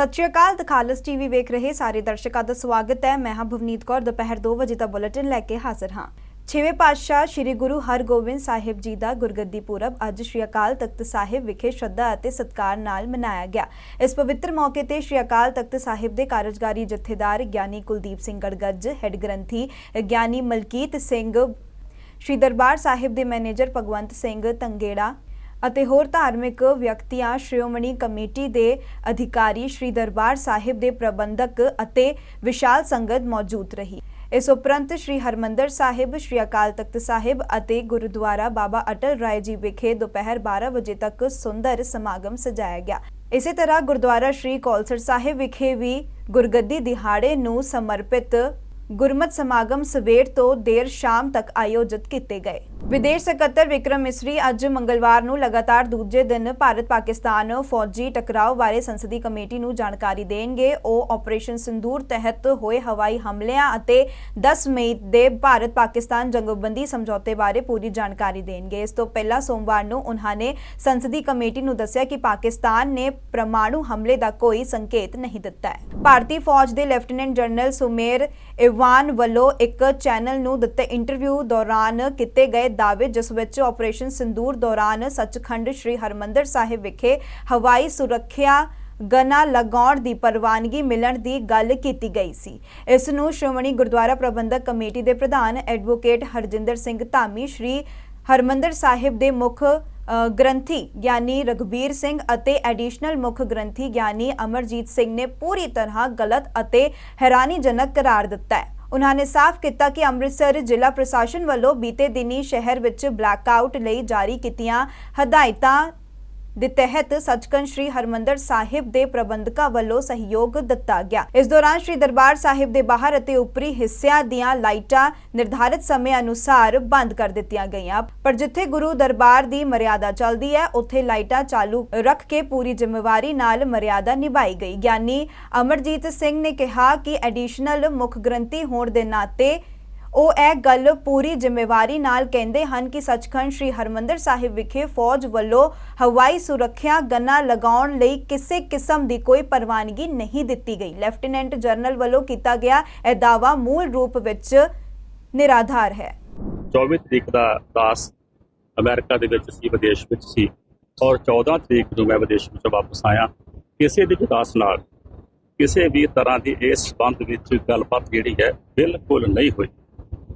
ਸਤਿ ਸ਼੍ਰੀ ਅਕਾਲ ਦਖਾਲਸ ਟੀਵੀ ਵੇਖ ਰਹੇ ਸਾਰੇ ਦਰਸ਼ਕਾਂ ਦਾ ਸਵਾਗਤ ਹੈ। ਮੈਂ ਹਾਂ ਭਵਨੀਤ ਕੌਰ, ਦੁਪਹਿਰ 2 ਵਜੇ ਦਾ ਬੁਲੇਟਿਨ ਲੈ ਕੇ ਹਾਜ਼ਰ ਹਾਂ। ਛੇਵੇਂ ਪਾਤਸ਼ਾਹ ਸ੍ਰੀ ਗੁਰੂ ਹਰਗੋਬਿੰਦ ਸਾਹਿਬ ਜੀ ਦਾ ਗੁਰਗੱਦੀ ਪੁਰਬ ਅੱਜ ਸ੍ਰੀ ਅਕਾਲ ਤਖਤ ਸਾਹਿਬ ਵਿਖੇ ਸ਼ਰਧਾ ਅਤੇ ਸਤਿਕਾਰ ਨਾਲ ਮਨਾਇਆ ਗਿਆ। ਇਸ ਪਵਿੱਤਰ ਮੌਕੇ ਤੇ ਸ੍ਰੀ ਅਕਾਲ ਤਖਤ ਸਾਹਿਬ ਦੇ ਕਾਰਜਕਾਰੀ ਜਥੇਦਾਰ ਗਿਆਨੀ ਕੁਲਦੀਪ ਸਿੰਘ ਗੜਗੱਜ, ਹੈੱਡ ਗ੍ਰੰਥੀ ਗਿਆਨੀ ਮਲਕੀਤ ਸਿੰਘ, ਸ਼੍ਰੀ ਦਰਬਾਰ ਸਾਹਿਬ ਦੇ ਮੈਨੇਜਰ ਭਗਵੰਤ ਸਿੰਘ ਤੰਗੇੜਾ ਅਤੇ ਹੋਰ ਧਾਰਮਿਕ ਵਿਅਕਤੀਆਂ, ਸ਼੍ਰੋਮਣੀ ਕਮੇਟੀ ਦੇ ਅਧਿਕਾਰੀ ਸ਼੍ਰੀ ਦਰਬਾਰ ਸਾਹਿਬ ਦੇ ਪ੍ਰਬੰਧਕ ਅਤੇ ਵਿਸ਼ਾਲ ਸੰਗਤ ਮੌਜੂਦ ਰਹੀ। ਇਸ ਉਪਰੰਤ ਸ਼੍ਰੀ ਹਰਮੰਦਰ ਸਾਹਿਬ, ਸ਼੍ਰੀ ਅਕਾਲ ਤਖਤ ਸਾਹਿਬ ਅਤੇ ਗੁਰਦੁਆਰਾ ਬਾਬਾ ਅਟਲ ਰਾਏ ਜੀ ਵਿਖੇ ਦੁਪਹਿਰ 12 ਵਜੇ ਤੱਕ ਸੁੰਦਰ ਸਮਾਗਮ ਸਜਾਇਆ ਗਿਆ। ਇਸੇ ਤਰ੍ਹਾਂ ਗੁਰਦੁਆਰਾ ਸ਼੍ਰੀ ਕੌਲਸਰ ਸਾਹਿਬ ਵਿਖੇ ਵੀ ਗੁਰਗੱਦੀ ਦਿਹਾੜੇ ਨੂੰ ਸਮਰਪਿਤ ਗੁਰਮਤ ਸਮਾਗਮ ਸਵੇਰ ਤੋਂ ਦੇਰ ਸ਼ਾਮ ਤੱਕ ਆਯੋਜਿਤ ਕੀਤੇ ਗਏ। ਵਿਦੇਸ਼ ਸਕੱਤਰ ਵਿਕਰਮ ਮਿਸਰੀ ਅੱਜ ਮੰਗਲਵਾਰ ਨੂੰ ਲਗਾਤਾਰ ਦੂਜੇ ਦਿਨ ਭਾਰਤ ਪਾਕਿਸਤਾਨ ਫੌਜੀ ਟਕਰਾਓ ਬਾਰੇ ਸੰਸਦੀ ਕਮੇਟੀ ਨੂੰ ਜਾਣਕਾਰੀ ਦੇਣਗੇ। ਉਹ ਆਪਰੇਸ਼ਨ ਸਿੰਦੂਰ ਤਹਿਤ ਹੋਏ ਹਵਾਈ ਹਮਲਿਆਂ ਅਤੇ 10 ਮਈ ਦੇ ਭਾਰਤ ਪਾਕਿਸਤਾਨ ਜੰਗਬੰਦੀ ਸਮਝੌਤੇ ਬਾਰੇ ਪੂਰੀ ਜਾਣਕਾਰੀ ਦੇਣਗੇ। ਇਸ ਤੋਂ ਪਹਿਲਾਂ ਸੋਮਵਾਰ ਨੂੰ ਉਨ੍ਹਾਂ ਨੇ ਸੰਸਦੀ ਕਮੇਟੀ ਨੂੰ ਦੱਸਿਆ ਕਿ ਪਾਕਿਸਤਾਨ ਨੇ ਪ੍ਰਮਾਣੂ ਹਮਲੇ ਦਾ ਕੋਈ ਸੰਕੇਤ ਨਹੀਂ ਦਿੱਤਾ ਹੈ। ਭਾਰਤੀ ਫੌਜ ਦੇ ਲੈਫਟੀਨੈਂਟ ਜਨਰਲ ਸੁਮੇਰ ਇਵਾਨ ਵੱਲੋਂ ਇੱਕ ਚੈਨਲ ਨੂੰ ਦਿੱਤੇ ਇੰਟਰਵਿਊ ਦੌਰਾਨ ਕੀਤੇ ਗਏ ਦਾਅਵੇ, ਜਿਸ ਵਿੱਚ ਆਪਰੇਸ਼ਨ ਸਿੰਦੂਰ ਦੌਰਾਨ ਸੱਚਖੰਡ ਸ੍ਰੀ ਹਰਮੰਦਰ ਸਾਹਿਬ ਵਿਖੇ ਹਵਾਈ ਸੁਰੱਖਿਆ ਗਨਾ ਲਗਾਉਣ ਦੀ ਪ੍ਰਵਾਨਗੀ ਮਿਲਣ ਦੀ ਗੱਲ ਕੀਤੀ ਗਈ ਸੀ। ਇਸ ਨੂੰ ਸ਼੍ਰੋਮਣੀ ਗੁਰਦੁਆਰਾ ਪ੍ਰਬੰਧਕ ਕਮੇਟੀ ਦੇ ਪ੍ਰਧਾਨ ਐਡਵੋਕੇਟ ਹਰਜਿੰਦਰ ਸਿੰਘ ਧਾਮੀ, ਸ਼੍ਰੀ ਹਰਮੰਦਰ ਸਾਹਿਬ ਦੇ ਮੁੱਖ ਗ੍ਰੰਥੀ ਗਿਆਨੀ ਰਗਬੀਰ ਸਿੰਘ ਅਤੇ ਐਡੀਸ਼ਨਲ ਮੁੱਖ ਗ੍ਰੰਥੀ ਗਿਆਨੀ ਅਮਰਜੀਤ ਸਿੰਘ ਨੇ ਪੂਰੀ ਤਰ੍ਹਾਂ ਗਲਤ ਅਤੇ ਹੈਰਾਨੀਜਨਕ ਕਰਾਰ ਦਿੱਤਾ ਹੈ। ਉਨ੍ਹਾਂ ਨੇ ਸਾਫ਼ ਕੀਤਾ ਕਿ ਅੰਮ੍ਰਿਤਸਰ ਜ਼ਿਲ੍ਹਾ ਪ੍ਰਸ਼ਾਸਨ ਵੱਲੋਂ ਬੀਤੇ ਦਿਨੀ ਸ਼ਹਿਰ ਵਿੱਚ ਬਲੈਕਆਊਟ ਲਈ ਜਾਰੀ ਕੀਤੀਆਂ ਹਦਾਇਤਾਂ ਦੇ ਤਹਿਤ ਸੱਚਖੰਡ ਸ੍ਰੀ ਹਰਮੰਦਰ ਸਾਹਿਬ ਦੇ ਪ੍ਰਬੰਧਕਾਂ ਵੱਲੋਂ ਸਹਿਯੋਗ ਦਿੱਤਾ ਗਿਆ। ਇਸ ਦੌਰਾਨ ਸ੍ਰੀ ਦਰਬਾਰ ਸਾਹਿਬ ਦੇ ਬਾਹਰ ਅਤੇ ਉੱਪਰੀ ਹਿੱਸਿਆਂ ਦੀਆਂ ਲਾਈਟਾਂ ਨਿਰਧਾਰਿਤ ਸਮੇਂ ਅਨੁਸਾਰ ਬੰਦ ਕਰ ਦਿੱਤੀਆਂ ਗਈਆਂ। ਪਰ ਜਿੱਥੇ ਗੁਰੂ ਦਰਬਾਰ ਦੀ ਮਰਿਆਦਾ ਚੱਲਦੀ ਹੈ, ਉੱਥੇ ਲਾਈਟਾਂ ਚਾਲੂ ਰੱਖ ਕੇ ਪੂਰੀ ਜ਼ਿੰਮੇਵਾਰੀ ਨਾਲ ਮਰਿਆਦਾ ਨਿਭਾਈ ਗਈ। ਗਿਆਨੀ ਅਮਰਜੀਤ ਸਿੰਘ ਨੇ ਕਿਹਾ ਕਿ ਐਡੀਸ਼ਨਲ ਮੁੱਖ ਗ੍ਰੰਥੀ ਹੋਣ ਦੇ ਨਾਤੇ ਉਹ ਇਹ ਗੱਲ ਪੂਰੀ ਜ਼ਿੰਮੇਵਾਰੀ ਨਾਲ ਕਹਿੰਦੇ ਹਨ ਕਿ ਸੱਚਖੰਡ ਸ੍ਰੀ ਹਰਮੰਦਰ ਸਾਹਿਬ ਵਿਖੇ ਫੌਜ ਵੱਲੋਂ ਹਵਾਈ ਸੁਰੱਖਿਆ ਗੰਨਾ ਲਗਾਉਣ ਲਈ ਕਿਸੇ ਕਿਸਮ ਦੀ ਕੋਈ ਪ੍ਰਵਾਨਗੀ ਨਹੀਂ ਦਿੱਤੀ ਗਈ। ਲੈਫਟੀਨੈਂਟ ਜਨਰਲ ਵੱਲੋਂ ਕੀਤਾ ਗਿਆ ਇਹ ਦਾਅਵਾ ਮੂਲ ਰੂਪ ਵਿੱਚ ਨਿਰਾਧਾਰ ਹੈ। 24 ਤਰੀਕ ਦਾ ਦਾਸ ਅਮਰੀਕਾ ਦੇ ਵਿੱਚ ਸੀ, ਵਿਦੇਸ਼ ਵਿੱਚ ਸੀ ਔਰ 14 ਤਰੀਕ ਨੂੰ ਮੈਂ ਵਿਦੇਸ਼ ਵਿੱਚੋਂ ਵਾਪਸ ਆਇਆ। ਕਿਸੇ ਦੀ ਉਦਾਸ ਨਾਲ ਕਿਸੇ ਵੀ ਤਰ੍ਹਾਂ ਦੀ ਇਸ ਸੰਬੰਧ ਵਿੱਚ ਗੱਲਬਾਤ ਜਿਹੜੀ ਹੈ ਬਿਲਕੁਲ ਨਹੀਂ ਹੋਈ।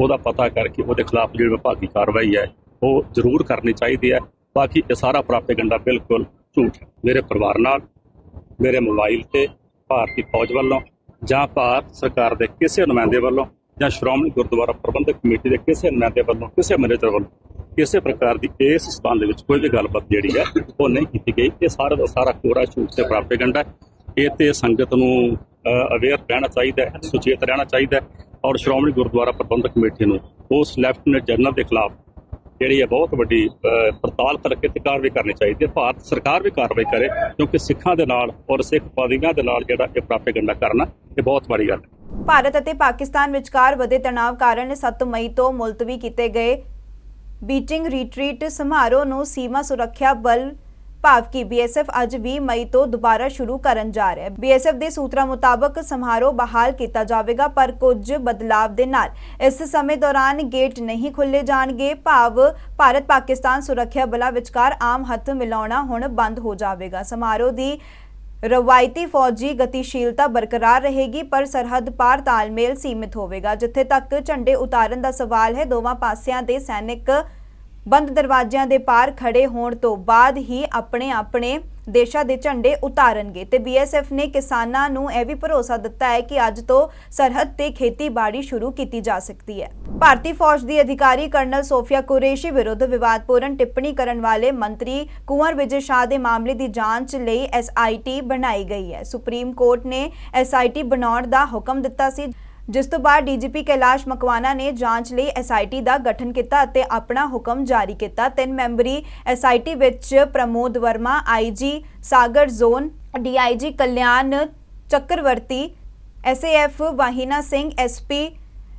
ਉਹਦਾ ਪਤਾ ਕਰਕੇ ਉਹਦੇ ਖਿਲਾਫ ਜਿਹੜੀ ਵਿਭਾਗੀ ਕਾਰਵਾਈ ਹੈ, ਉਹ ਜ਼ਰੂਰ ਕਰਨੀ ਚਾਹੀਦੀ ਹੈ। ਬਾਕੀ ਇਹ ਸਾਰਾ ਪ੍ਰਾਪੇਗੰਡਾ ਬਿਲਕੁਲ ਝੂਠ ਹੈ। ਮੇਰੇ ਪਰਿਵਾਰ ਨਾਲ, ਮੇਰੇ ਮੋਬਾਈਲ ਤੇ ਭਾਰਤੀ ਫੌਜ ਵੱਲੋਂ ਜਾਂ ਭਾਰਤ ਸਰਕਾਰ ਦੇ ਕਿਸੇ ਨੁਮਾਇੰਦੇ ਵੱਲੋਂ ਜਾਂ ਸ਼੍ਰੋਮਣੀ ਗੁਰਦੁਆਰਾ ਪ੍ਰਬੰਧਕ ਕਮੇਟੀ ਦੇ ਕਿਸੇ ਨੁਮਾਇੰਦੇ ਵੱਲੋਂ, ਕਿਸੇ ਮੈਨੇਜਰ ਵੱਲੋਂ, ਕਿਸੇ ਪ੍ਰਕਾਰ ਦੀ ਇਸ ਸਬੰਧ ਵਿੱਚ ਕੋਈ ਵੀ ਗੱਲਬਾਤ ਜਿਹੜੀ ਹੈ, ਉਹ ਨਹੀਂ ਕੀਤੀ ਗਈ। ਇਹ ਸਾਰਾ ਦਾ ਸਾਰਾ ਕੋਰਾ ਝੂਠ ਤੇ ਪ੍ਰਾਪੇਗੰਡਾ ਹੈ। ਇਹ ਤੇ ਸੰਗਤ ਨੂੰ ਅਵੇਅਰ ਰਹਿਣਾ ਚਾਹੀਦਾ ਹੈ, ਸੁਚੇਤ ਰਹਿਣਾ ਚਾਹੀਦਾ ਹੈ। ਔਰ ਸ਼੍ਰੋਮਣੀ ਗੁਰਦੁਆਰਾ ਪ੍ਰਬੰਧਕ ਕਮੇਟੀ ਨੂੰ ਉਸ ਲੈਫਟੀਨੈਂਟ ਜਨਰਲ ਦੇ ਖਿਲਾਫ ਜਿਹੜੀ ਹੈ ਬਹੁਤ ਵੱਡੀ ਪੜਤਾਲ ਕਰਕੇ ਤੇ ਕਾਰਵਾਈ ਕਰਨੀ ਚਾਹੀਦੀ ਹੈ। ਭਾਰਤ ਸਰਕਾਰ ਵੀ ਕਾਰਵਾਈ ਕਰੇ, ਕਿਉਂਕਿ ਸਿੱਖਾਂ ਦੇ ਨਾਲ ਔਰ ਸਿੱਖ ਪਾਦੀਆਂ ਦੇ ਨਾਲ ਜਿਹੜਾ ਇਹ ਪ੍ਰਾਪੇਗੰਡਾ ਕਰਨਾ, ਇਹ ਬਹੁਤ ਵੱਡੀ ਗੱਲ ਹੈ। ਭਾਰਤ ਅਤੇ ਪਾਕਿਸਤਾਨ ਵਿਚਕਾਰ ਵਧੇ ਤਣਾਅ ਕਾਰਨ 7 ਮਈ ਤੋਂ ਮੁਲਤਵੀ ਕੀਤੇ ਗਏ ਬੀਟਿੰਗ ਰੀਟਰੀਟ ਸਮਾਰੋਹ ਨੂੰ ਸੀਮਾ ਸੁਰੱਖਿਆ ਬਲ ਭਾਵ ਕਿ ਬੀਐਸਐਫ ਅੱਜ 20 ਮਈ ਤੋਂ ਦੁਬਾਰਾ ਸ਼ੁਰੂ ਕਰਨ ਜਾ ਰਿਹਾ ਹੈ। ਬੀਐਸਐਫ ਦੇ ਸੂਤਰਾਂ ਮੁਤਾਬਕ ਸਮਾਰੋਹ ਬਹਾਲ ਕੀਤਾ ਜਾਵੇਗਾ, ਪਰ ਕੁਝ ਬਦਲਾਵ ਦੇ ਨਾਲ ਇਸ ਸਮੇਂ ਦੌਰਾਨ ਗੇਟ ਨਹੀਂ ਖੁੱਲੇ ਜਾਣਗੇ। ਭਾਵ ਭਾਰਤ ਪਾਕਿਸਤਾਨ ਸੁਰੱਖਿਆ ਬਲਾਂ ਵਿਚਕਾਰ ਆਮ ਹੱਥ ਮਿਲਾਉਣਾ ਹੁਣ ਬੰਦ ਹੋ ਜਾਵੇਗਾ। ਸਮਾਰੋਹ ਦੀ ਰਵਾਇਤੀ ਫੌਜੀ ਗਤੀਸ਼ੀਲਤਾ ਬਰਕਰਾਰ ਰਹੇਗੀ, ਪਰ ਸਰਹੱਦ ਪਾਰ ਤਾਲਮੇਲ ਸੀਮਿਤ ਹੋਵੇਗਾ, ਜਿੱਥੇ ਤੱਕ ਝੰਡੇ ਉਤਾਰਨ ਦਾ ਸਵਾਲ ਹੈ। ਦੋਵਾਂ ਪਾਸਿਆਂ ਦੇ ਸੈਨਿਕ ਬੰਦ ਦਰਵਾਜ਼ਿਆਂ ਦੇ ਪਾਰ ਖੜੇ ਹੋਣ ਤੋਂ ਬਾਅਦ ਹੀ ਆਪਣੇ ਆਪਣੇ ਦੇਸ਼ਾਂ ਦੇ ਝੰਡੇ ਉਤਾਰਨਗੇ ਤੇ ਬੀਐਸਐਫ ਨੇ ਕਿਸਾਨਾਂ ਨੂੰ ਇਹ ਵੀ ਭਰੋਸਾ ਦਿੱਤਾ ਹੈ ਕਿ ਅੱਜ ਤੋਂ ਸਰਹੱਦ ਤੇ ਖੇਤੀਬਾੜੀ ਸ਼ੁਰੂ ਕੀਤੀ ਜਾ ਸਕਦੀ ਹੈ। ਭਾਰਤੀ ਫੌਜ ਦੀ ਅਧਿਕਾਰੀ ਕਰਨਲ ਸੋਫੀਆ ਕੁਰੇਸ਼ੀ ਵਿਰੁੱਧ ਵਿਵਾਦਪੂਰਨ ਟਿੱਪਣੀ ਕਰਨ ਵਾਲੇ ਮੰਤਰੀ ਕੁੰਵਰ ਵਿਜੇ ਸ਼ਾਹ ਦੇ ਮਾਮਲੇ ਦੀ ਜਾਂਚ ਲਈ ਐਸਆਈਟੀ ਬਣਾਈ ਗਈ ਹੈ। ਸੁਪਰੀਮ ਕੋਰਟ ਨੇ ਐਸਆਈਟੀ ਬਣਾਉਣ ਦਾ ਹੁਕਮ ਦਿੱਤਾ ਸੀ। ਜਿਸ ਤੋਂ ਬਾਅਦ ਡੀਜੀਪੀ ਕੈਲਾਸ਼ ਮਕਵਾਨਾ ਨੇ ਜਾਂਚ ਲਈ ਐਸਆਈਟੀ ਦਾ ਗਠਨ ਕੀਤਾ ਅਤੇ ਆਪਣਾ ਹੁਕਮ ਜਾਰੀ ਕੀਤਾ। ਤਿੰਨ ਮੈਂਬਰੀ ਐਸਆਈਟੀ ਵਿੱਚ Pramod Verma IG Sagar zone DIG Kalyan Chakravarti SAF Vahina Singh SP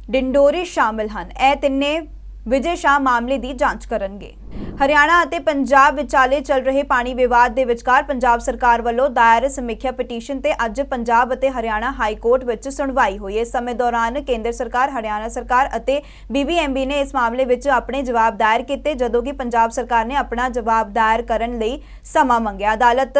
Dindori ਸ਼ਾਮਲ ਹਨ। ਇਹ ਤਿੰਨੇ ਵਿਜੇ ਸ਼ਾਹ ਮਾਮਲੇ ਦੀ ਜਾਂਚ ਕਰਨਗੇ। ਹਰਿਆਣਾ ਅਤੇ ਪੰਜਾਬ ਵਿਚਾਲੇ ਚੱਲ ਰਹੇ ਪਾਣੀ ਵਿਵਾਦ ਦੇ ਵਿਚਕਾਰ ਪੰਜਾਬ ਸਰਕਾਰ ਵੱਲੋਂ ਦਾਇਰ ਸਮੀਖਿਆ ਪਟੀਸ਼ਨ ਤੇ ਅੱਜ ਪੰਜਾਬ ਅਤੇ ਹਰਿਆਣਾ ਹਾਈ ਕੋਰਟ ਵਿੱਚ ਸੁਣਵਾਈ ਹੋਈ। ਇਸ ਸਮੇਂ ਦੌਰਾਨ ਕੇਂਦਰ ਸਰਕਾਰ, ਹਰਿਆਣਾ ਸਰਕਾਰ ਅਤੇ ਬੀਬੀਐਮਬੀ ਨੇ ਇਸ ਮਾਮਲੇ ਵਿੱਚ ਆਪਣੇ ਜਵਾਬ ਦਾਇਰ ਕੀਤੇ, ਜਦੋਂ ਕਿ ਪੰਜਾਬ ਸਰਕਾਰ ਨੇ ਆਪਣਾ ਜਵਾਬ ਦਾਇਰ ਕਰਨ ਲਈ ਸਮਾਂ ਮੰਗਿਆ। ਅਦਾਲਤ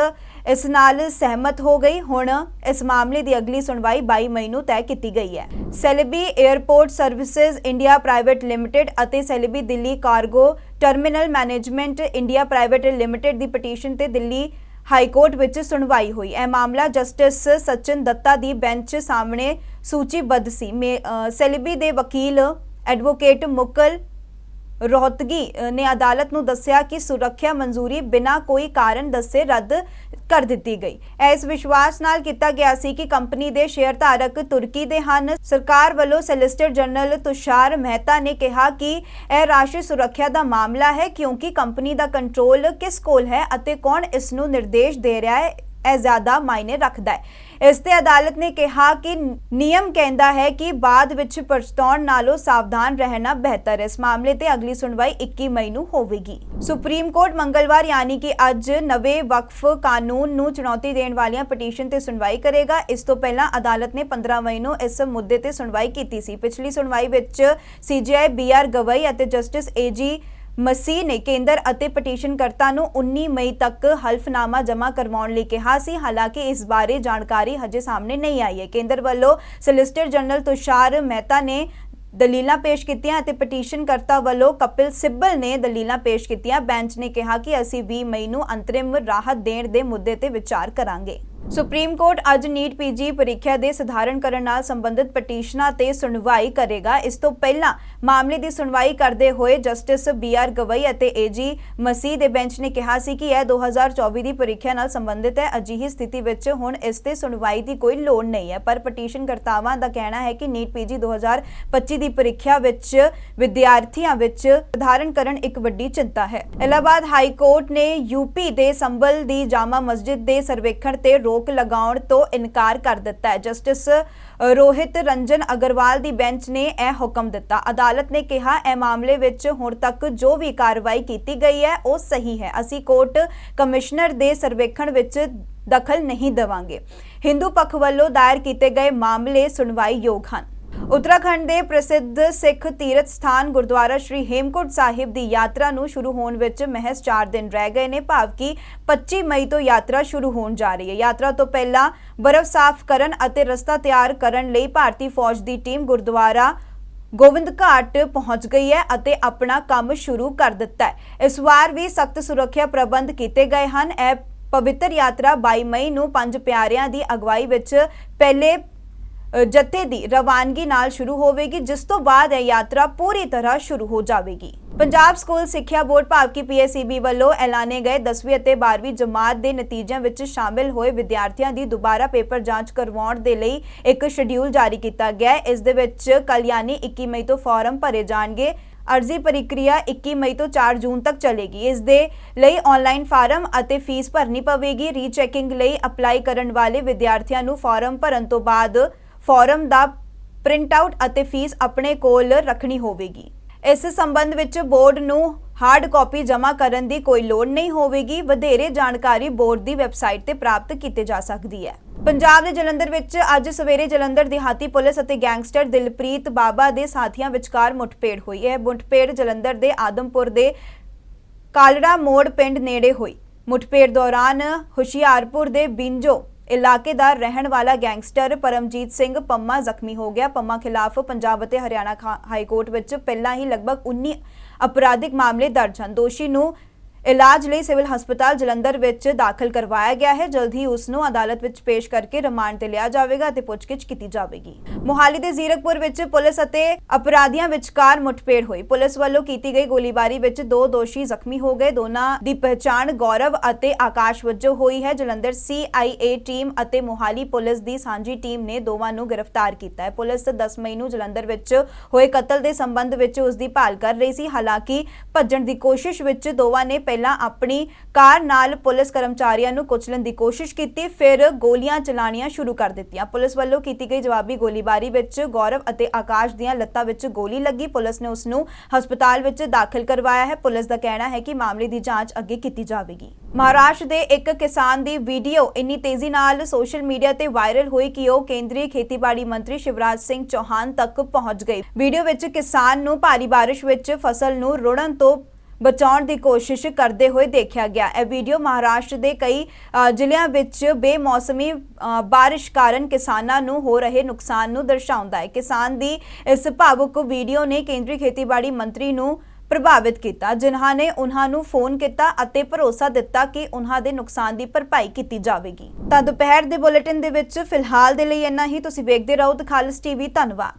ਇਸ ਨਾਲ ਸਹਿਮਤ ਹੋ ਗਈ। ਹੁਣ ਇਸ ਮਾਮਲੇ ਦੀ ਅਗਲੀ ਸੁਣਵਾਈ 22 ਮਈ ਨੂੰ ਤੈਅ ਕੀਤੀ ਗਈ ਹੈ। Celebi airport services India private limited ਅਤੇ Celebi Delhi cargo terminal management India private limited ਦੀ ਪਟੀਸ਼ਨ ਤੇ ਦਿੱਲੀ ਹਾਈ ਕੋਰਟ ਵਿੱਚ ਸੁਣਵਾਈ ਹੋਈ। ਇਹ ਮਾਮਲਾ ਜਸਟਿਸ ਸਚਿਨ ਦੱਤਾ ਦੀ ਬੈਂਚ ਸਾਹਮਣੇ ਸੂਚੀਬੱਧ ਸੀ। ਮੇ- ਅ, ਦੇ ਵਕੀਲ ਐਡਵੋਕੇਟ ਮੁਕਲ ਰੋਹਤਗੀ ਨੇ ਅਦਾਲਤ ਨੂੰ ਦੱਸਿਆ ਕਿ ਸੁਰੱਖਿਆ ਮਨਜ਼ੂਰੀ ਬਿਨਾਂ ਕੋਈ ਕਾਰਨ ਦੱਸੇ ਰੱਦ ਕਰ ਦਿੱਤੀ ਗਈ। ਇਸ ਵਿਸ਼ਵਾਸ ਨਾਲ ਕੀਤਾ ਗਿਆ ਸੀ ਕਿ ਕੰਪਨੀ ਦੇ ਸ਼ੇਅਰ ਧਾਰਕ ਤੁਰਕੀ ਦੇ ਹਨ। ਸਰਕਾਰ ਵੱਲੋਂ ਸੈਲਿਸਿਟਰ ਜਨਰਲ ਤੁਸ਼ਾਰ ਮਹਿਤਾ ਨੇ ਕਿਹਾ ਕਿ ਇਹ ਰਾਸ਼ਟਰੀ ਸੁਰੱਖਿਆ ਦਾ ਮਾਮਲਾ ਹੈ ਕਿਉਂਕਿ ਕੰਪਨੀ ਦਾ ਕੰਟਰੋਲ ਕਿਸ ਕੋਲ ਹੈ ਅਤੇ ਕੌਣ ਇਸ ਨੂੰ ਨਿਰਦੇਸ਼ ਦੇ ਰਿਹਾ ਹੈ, ਇਹ ਜ਼ਿਆਦਾ ਮਾਇਨੇ ਰੱਖਦਾ ਹੈ। ਇਸ ਤੇ ਅਦਾਲਤ ਨੇ ਕਿਹਾ ਕਿ ਨਿਯਮ ਕਹਿੰਦਾ ਹੈ ਕਿ ਬਾਅਦ ਵਿੱਚ ਪਛਤਾਉਣ ਨਾਲੋਂ ਸਾਵਧਾਨ ਰਹਿਣਾ ਬਿਹਤਰ ਹੈ। ਇਸ ਮਾਮਲੇ ਤੇ ਅਗਲੀ ਸੁਣਵਾਈ 21 ਮਈ ਨੂੰ ਹੋਵੇਗੀ। ਸੁਪਰੀਮ ਕੋਰਟ ਮੰਗਲਵਾਰ ਯਾਨੀ ਕਿ ਅੱਜ ਨਵੇਂ ਵਕਫ ਕਾਨੂੰਨ ਨੂੰ ਚੁਣੌਤੀ ਦੇਣ ਵਾਲੀਆਂ ਪਟੀਸ਼ਨ ਤੇ ਸੁਣਵਾਈ ਕਰੇਗਾ। ਇਸ ਤੋਂ ਪਹਿਲਾਂ ਅਦਾਲਤ ਨੇ 15 ਮਈ ਨੂੰ ਇਸ ਮੁੱਦੇ ਤੇ ਸੁਣਵਾਈ ਕੀਤੀ ਸੀ। ਪਿਛਲੀ ਸੁਣਵਾਈ ਵਿੱਚ ਸੀਜੀਆਈ ਬੀਆਰ ਗਵਈ ਅਤੇ ਜਸਟਿਸ ਏਜੀ ਮਸੀਹ ਨੇ ਕੇਂਦਰ ਅਤੇ ਪਟੀਸ਼ਨਕਰਤਾ ਨੂੰ 19 ਮਈ ਤੱਕ ਹਲਫਨਾਮਾ ਜਮ੍ਹਾਂ ਕਰਵਾਉਣ ਲਈ ਕਿਹਾ ਸੀ। ਹਾਲਾਂਕਿ ਇਸ ਬਾਰੇ ਜਾਣਕਾਰੀ ਹਜੇ ਸਾਹਮਣੇ ਨਹੀਂ ਆਈ ਹੈ। ਕੇਂਦਰ ਵੱਲੋਂ ਸੋਲਿਸਿਟਰ ਜਨਰਲ ਤੁਸ਼ਾਰ ਮਹਿਤਾ ਨੇ ਦਲੀਲਾਂ ਪੇਸ਼ ਕੀਤੀਆਂ ਅਤੇ ਪਟੀਸ਼ਨਕਰਤਾ ਵੱਲੋਂ ਕਪਿਲ ਸਿੱਬਲ ਨੇ ਦਲੀਲਾਂ ਪੇਸ਼ ਕੀਤੀਆਂ। ਬੈਂਚ ਨੇ ਕਿਹਾ ਕਿ ਅਸੀਂ 20 ਮਈ ਨੂੰ ਅੰਤਰਿਮ ਰਾਹਤ ਦੇਣ ਦੇ ਮੁੱਦੇ ਤੇ ਵਿਚਾਰ ਕਰਾਂਗੇ। ਸੁਪਰੀਮ ਕੋਰਟ ਅੱਜ ਨੀਟ ਪੀਜੀ ਪ੍ਰੀਖਿਆ ਦੇ ਸਧਾਰਨਕਰਨ ਨਾਲ ਸੰਬੰਧਿਤ ਪਟੀਸ਼ਨਾਂ ਤੇ ਸੁਣਵਾਈ ਕਰੇਗਾ। ਇਸ ਤੋਂ ਪਹਿਲਾਂ ਮਾਮਲੇ ਦੀ ਸੁਣਵਾਈ ਕਰਦੇ ਹੋਏ ਜਸਟਿਸ ਬੀ ਆਰ ਗਵਈ ਅਤੇ ਏਜੀ ਮਸੀਹ ਦੇ ਬੈਂਚ ਨੇ ਕਿਹਾ ਸੀ ਕਿ ਇਹ 2024 ਦੀ ਪ੍ਰੀਖਿਆ ਨਾਲ ਸੰਬੰਧਿਤ ਹੈ। ਅਜਿਹੀ ਸਥਿਤੀ ਵਿੱਚ ਹੁਣ ਇਸ ਤੇ ਸੁਣਵਾਈ ਦੀ ਕੋਈ ਲੋੜ ਨਹੀਂ ਹੈ। ਪਰ ਪਟੀਸ਼ਨ ਕਰਤਾਵਾਂ ਦਾ ਕਹਿਣਾ ਹੈ ਕਿ ਨੀਟ ਪੀਜੀ 2025 ਦੀ ਪ੍ਰੀਖਿਆ ਵਿੱਚ ਵਿਦਿਆਰਥੀਆਂ ਵਿੱਚ ਸਧਾਰਨਕਰਨ ਇੱਕ ਵੱਡੀ ਚਿੰਤਾ ਹੈ। ਇਲਾਹਾਬਾਦ ਹਾਈ ਕੋਰਟ ਨੇ ਯੂਪੀ ਦੇ ਸੰਭਲ ਦੀ ਜਾਮਾ ਮਸਜਿਦ ਦੇ ਸਰਵੇਖਣ ਤੇ ਰੋਕ ਲਗਾਉਣ ਤੋਂ ਇਨਕਾਰ ਕਰ ਦਿੱਤਾ ਹੈ। ਜਸਟਿਸ ਰੋਹਿਤ ਰੰਜਨ ਅਗਰਵਾਲ ਦੀ ਬੈਂਚ ਨੇ ਇਹ ਹੁਕਮ ਦਿੱਤਾ। ਅਦਾਲਤ ਨੇ ਕਿਹਾ, ਇਹ ਮਾਮਲੇ ਵਿੱਚ ਹੁਣ ਤੱਕ ਜੋ ਵੀ ਕਾਰਵਾਈ ਕੀਤੀ ਗਈ ਹੈ, ਉਹ ਸਹੀ ਹੈ। ਅਸੀਂ ਕੋਰਟ ਕਮਿਸ਼ਨਰ ਦੇ ਸਰਵੇਖਣ ਵਿੱਚ ਦਖਲ ਨਹੀਂ ਦੇਵਾਂਗੇ। ਹਿੰਦੂ ਪੱਖ ਵੱਲੋਂ ਦਾਇਰ ਕੀਤੇ ਗਏ ਮਾਮਲੇ ਸੁਣਵਾਈ ਯੋਗ ਹਨ। ਉੱਤਰਾਖੰਡ ਦੇ ਪ੍ਰਸਿੱਧ ਸਿੱਖ ਤੀਰਥ ਸਥਾਨ ਗੁਰਦੁਆਰਾ ਸ਼੍ਰੀ ਹੇਮਕੁੰਟ ਸਾਹਿਬ ਦੀ ਯਾਤਰਾ ਨੂੰ ਸ਼ੁਰੂ ਹੋਣ ਵਿੱਚ ਮਹਿਜ਼ 4 ਦਿਨ ਰਹਿ ਗਏ ਨੇ ਭਾਵ ਕਿ 25 ਮਈ ਤੋਂ ਯਾਤਰਾ ਸ਼ੁਰੂ ਹੋਣ ਜਾ ਰਹੀ ਹੈ। ਯਾਤਰਾ ਤੋਂ ਪਹਿਲਾਂ ਬਰਫ਼ ਸਾਫ਼ ਕਰਨ ਅਤੇ ਰਸਤਾ ਤਿਆਰ ਕਰਨ ਲਈ ਭਾਰਤੀ ਫੌਜ ਦੀ ਟੀਮ ਗੁਰਦੁਆਰਾ ਗੋਬਿੰਦ ਘਾਟ ਪਹੁੰਚ ਗਈ ਹੈ ਅਤੇ ਆਪਣਾ ਕੰਮ ਸ਼ੁਰੂ ਕਰ ਦਿੱਤਾ ਹੈ। ਇਸ ਵਾਰ ਵੀ ਸਖਤ ਸੁਰੱਖਿਆ ਪ੍ਰਬੰਧ ਕੀਤੇ ਗਏ ਹਨ। ਇਹ ਪਵਿੱਤਰ ਯਾਤਰਾ 22 ਮਈ ਨੂੰ ਪੰਜ ਪਿਆਰਿਆਂ ਦੀ ਅਗਵਾਈ ਵਿੱਚ ਪਹਿਲੇ ਜਥੇ ਦੀ ਰਵਾਨਗੀ ਨਾਲ ਸ਼ੁਰੂ ਹੋਵੇਗੀ, ਜਿਸ ਤੋਂ ਬਾਅਦ ਇਹ ਯਾਤਰਾ ਪੂਰੀ ਤਰ੍ਹਾਂ ਸ਼ੁਰੂ ਹੋ ਜਾਵੇਗੀ। ਪੰਜਾਬ ਸਕੂਲ ਸਿੱਖਿਆ ਬੋਰਡ ਭਾਵ ਕਿ ਪੀਐਸਸੀਬੀ ਵੱਲੋਂ ਐਲਾਨੇ ਗਏ 10ਵੀਂ ਅਤੇ 12ਵੀਂ ਜਮਾਤ ਦੇ ਨਤੀਜਿਆਂ ਵਿੱਚ ਸ਼ਾਮਿਲ ਹੋਏ ਵਿਦਿਆਰਥੀਆਂ ਦੀ ਦੁਬਾਰਾ ਪੇਪਰ ਜਾਂਚ ਕਰਵਾਉਣ ਦੇ ਲਈ ਇੱਕ ਸ਼ਡਿਊਲ ਜਾਰੀ ਕੀਤਾ ਗਿਆ ਹੈ। ਇਸ ਦੇ ਵਿੱਚ ਕੱਲ ਯਾਨੀ 21 ਮਈ ਤੋਂ ਫਾਰਮ ਭਰੇ ਜਾਣਗੇ। ਅਰਜ਼ੀ ਪ੍ਰਕਿਰਿਆ 21 ਮਈ ਤੋਂ 4 ਜੂਨ ਤੱਕ ਚੱਲੇਗੀ। ਇਸ ਦੇ ਲਈ ਆਨਲਾਈਨ ਫਾਰਮ ਅਤੇ ਫੀਸ ਭਰਨੀ ਪਵੇਗੀ। ਰੀਚੈਕਿੰਗ ਲਈ ਅਪਲਾਈ ਕਰਨ ਵਾਲੇ ਵਿਦਿਆਰਥੀਆਂ ਨੂੰ ਫਾਰਮ ਭਰਨ ਤੋਂ ਬਾਅਦ ਫਾਰਮ ਦਾ ਪ੍ਰਿੰਟ ਆਊਟ ਅਤੇ ਫੀਸ ਆਪਣੇ ਕੋਲ ਰੱਖਣੀ ਹੋਵੇਗੀ। ਇਸ ਸੰਬੰਧ ਵਿੱਚ ਬੋਰਡ ਨੂੰ ਹਾਰਡ ਕਾਪੀ ਜਮ੍ਹਾਂ ਕਰਨ ਦੀ ਕੋਈ ਲੋੜ ਨਹੀਂ ਹੋਵੇਗੀ। ਵਧੇਰੇ ਜਾਣਕਾਰੀ ਬੋਰਡ ਦੀ ਵੈਬਸਾਈਟ ਤੇ ਪ੍ਰਾਪਤ ਕੀਤੀ ਜਾ ਸਕਦੀ ਹੈ। ਪੰਜਾਬ ਦੇ ਜਲੰਧਰ ਵਿੱਚ ਅੱਜ ਸਵੇਰੇ ਜਲੰਧਰ ਦਿਹਾਤੀ ਪੁਲਿਸ ਅਤੇ ਗੈਂਗਸਟਰ ਦਿਲਪ੍ਰੀਤ ਬਾਬਾ ਦੇ ਸਾਥੀਆਂ ਵਿਚਕਾਰ ਮੁੱਠਭੇੜ ਹੋਈ। ਹੈ ਮੁੱਠਭੇੜ ਜਲੰਧਰ ਦੇ ਆਦਮਪੁਰ ਦੇ ਕਾਲੜਾ ਮੋੜ ਪਿੰਡ ਨੇੜੇ ਹੋਈ। ਮੁੱਠਭੇੜ ਦੌਰਾਨ ਹੁਸ਼ਿਆਰਪੁਰ ਦੇ ਬਿੰਜੋ ਇਲਾਕੇ ਦਾ ਰਹਿਣ ਵਾਲਾ ਗੈਂਗਸਟਰ ਪਰਮਜੀਤ ਸਿੰਘ ਪੰਮਾ ਜ਼ਖਮੀ ਹੋ ਗਿਆ। ਪੰਮਾ ਖਿਲਾਫ ਪੰਜਾਬ ਅਤੇ ਹਰਿਆਣਾ ਹਾਈ ਕੋਰਟ ਵਿੱਚ ਪਹਿਲਾਂ ਹੀ ਲਗਭਗ 19 ਅਪਰਾਧਿਕ ਮਾਮਲੇ ਦਰਜ ਹਨ। ਦੋਸ਼ੀ ਨੂੰ ਇਲਾਜ ਲਈ ਸਿਵਲ ਹਸਪਤਾਲ ਜਲੰਧਰ ਵਿੱਚ ਦਾਖਲ ਕਰਵਾਇਆ ਗਿਆ ਹੈ। ਜਲਦ ਹੀ ਉਸ ਨੂੰ ਅਦਾਲਤ ਵਿੱਚ ਪੇਸ਼ ਕਰਕੇ ਰਿਮਾਂਡ ਤੇ ਲਿਆ ਜਾਵੇਗਾ ਅਤੇ ਪੁੱਛਗਿੱਛ ਕੀਤੀ ਜਾਵੇਗੀ। ਮੋਹਾਲੀ ਦੇ ਜ਼ੀਰਕਪੁਰ ਵਿੱਚ ਪੁਲਿਸ ਅਤੇ ਅਪਰਾਧੀਆਂ ਵਿਚਕਾਰ ਮੁੱਠਭੇੜ ਹੋਈ। ਪੁਲਿਸ ਵੱਲੋਂ ਕੀਤੀ ਗਈ ਗੋਲੀਬਾਰੀ ਵਿੱਚ ਦੋ ਦੋਸ਼ੀ ਜ਼ਖਮੀ ਹੋ ਗਏ। ਦੋਨਾਂ ਦੀ ਪਹਿਚਾਣ ਗੌਰਵ ਅਤੇ ਆਕਾਸ਼ ਵਜੋਂ ਹੋਈ ਹੈ। ਜਲੰਧਰ CIA ਟੀਮ ਅਤੇ ਮੋਹਾਲੀ ਪੁਲਿਸ ਦੀ ਸਾਂਝੀ ਟੀਮ ਨੇ ਦੋਵਾਂ ਨੂੰ ਗ੍ਰਿਫਤਾਰ ਕੀਤਾ ਹੈ। ਪੁਲਿਸ 10 ਮਈ ਨੂੰ ਜਲੰਧਰ ਵਿੱਚ ਹੋਏ ਕਤਲ ਦੇ ਸੰਬੰਧ ਵਿੱਚ ਉਸ ਦੀ ਭਾਲ ਕਰ ਰਹੀ ਸੀ। ਹਾਲਾਂਕਿ ਭੱਜਣ ਦੀ ਕੋਸ਼ਿਸ਼ ਵਿੱਚ ਦੋਵਾਂ ਨੇ ਪਹਿਲਾਂ ਆਪਣੀ ਕਾਰ ਨਾਲ ਪੁਲਿਸ ਕਰਮਚਾਰੀਆਂ ਨੂੰ ਕੁਚਲਣ ਦੀ ਕੋਸ਼ਿਸ਼ ਕੀਤੀ, ਫਿਰ ਗੋਲੀਆਂ ਚਲਾਣੀਆਂ ਸ਼ੁਰੂ ਕਰ ਦਿੱਤੀਆਂ। ਪੁਲਿਸ ਵੱਲੋਂ ਕੀਤੀ ਗਈ ਜਵਾਬੀ ਗੋਲੀਬਾਰੀ ਵਿੱਚ ਗੌਰਵ ਅਤੇ ਆਕਾਸ਼ ਦੀਆਂ ਲੱਤਾਂ ਵਿੱਚ ਗੋਲੀ ਲੱਗੀ। ਪੁਲਿਸ ਨੇ ਉਸ ਨੂੰ ਹਸਪਤਾਲ ਵਿੱਚ ਦਾਖਲ ਕਰਵਾਇਆ ਹੈ। ਪੁਲਿਸ ਦਾ ਕਹਿਣਾ ਹੈ ਕਿ ਮਾਮਲੇ ਦੀ ਜਾਂਚ ਅੱਗੇ ਕੀਤੀ ਜਾਵੇਗੀ। ਮਹਾਰਾਸ਼ਟਰ ਦੇ ਇੱਕ ਕਿਸਾਨ ਦੀ ਵੀਡੀਓ ਇੰਨੀ ਤੇਜ਼ੀ ਨਾਲ ਸੋਸ਼ਲ ਮੀਡੀਆ ਤੇ ਵਾਇਰਲ ਹੋਈ ਕਿ ਉਹ ਕੇਂਦਰੀ ਖੇਤੀਬਾੜੀ ਮੰਤਰੀ ਸ਼ਿਵਰਾਜ ਸਿੰਘ ਚੌਹਾਨ ਤੱਕ ਪਹੁੰਚ ਗਈ ਵੀਡੀਓ ਵਿੱਚ ਕਿਸਾਨ ਨੂੰ ਭਾਰੀ ਬਾਰਿਸ਼ ਵਿੱਚ ਫਸਲ ਨੂੰ ਰੁੜਨ ਤੋਂ ਬਚਾਉਣ ਦੀ ਕੋਸ਼ਿਸ਼ ਕਰਦੇ ਹੋਏ ਦੇਖਿਆ ਗਿਆ। ਇਹ ਵੀਡੀਓ ਮਹਾਰਾਸ਼ਟਰ ਦੇ ਕਈ ਜ਼ਿਲ੍ਹਿਆਂ ਵਿੱਚ ਬੇਮੌਸਮੀ ਬਾਰਿਸ਼ ਕਾਰਨ ਕਿਸਾਨਾਂ ਨੂੰ ਹੋ ਰਹੇ ਨੁਕਸਾਨ ਨੂੰ ਦਰਸਾਉਂਦਾ ਹੈ। ਕਿਸਾਨ ਦੀ ਇਸ ਭਾਵੁਕ ਵੀਡੀਓ ਨੇ ਕੇਂਦਰੀ ਖੇਤੀਬਾੜੀ ਮੰਤਰੀ ਨੂੰ ਪ੍ਰਭਾਵਿਤ ਕੀਤਾ। ਜਿਨ੍ਹਾਂ ਨੇ ਉਹਨਾਂ ਨੂੰ ਫੋਨ ਕੀਤਾ ਅਤੇ ਭਰੋਸਾ ਦਿੱਤਾ ਕਿ ਉਹਨਾਂ ਦੇ ਨੁਕਸਾਨ ਦੀ ਭਰਪਾਈ ਕੀਤੀ ਜਾਵੇਗੀ। ਤਾਂ ਦੁਪਹਿਰ ਦੇ ਬੁਲੇਟਿਨ ਦੇ ਵਿੱਚ ਫਿਲਹਾਲ ਦੇ ਲਈ ਇੰਨਾ ਹੀ। ਤੁਸੀਂ ਵੇਖਦੇ ਰਹੋ ਦ ਖਾਲਸ ਟੀਵੀ। ਧੰਨਵਾਦ।